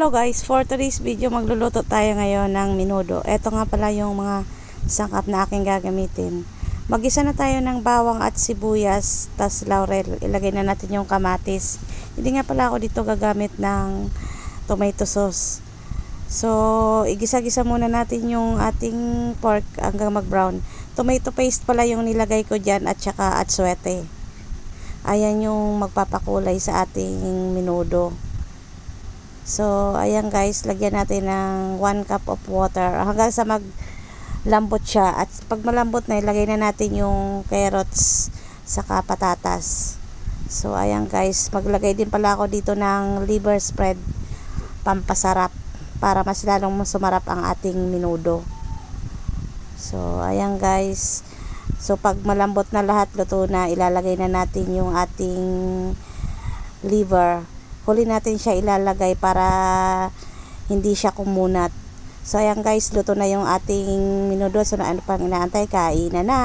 Hello guys, for today's video magluluto tayo ngayon ng minudo. Ito nga pala yung mga sangkap na aking gagamitin. Magisa na tayo ng bawang at sibuyas, tas laurel. Ilagay na natin yung kamatis. Hindi nga pala ako dito gagamit ng tomato sauce. So, igisa-gisa muna natin yung ating pork hanggang mag-brown. Tomato paste pala yung nilagay ko dyan at saka atsuete. Ayan yung magpapakulay sa ating minudo. So, ayan guys, lagyan natin ng 1 cup of water hanggang sa maglambot siya. At pag malambot na, ilagay na natin yung carrots saka patatas. So, ayan guys, maglagay din pala ako dito ng liver spread pampasarap para mas lalong sumarap ang ating minudo. So, ayan guys. So, pag malambot na lahat, luto na, ilalagay na natin yung ating liver huli natin siya ilalagay para hindi siya kumunat. So ayan guys, luto na yung ating minudo. So ano pang inaantay, kainan na.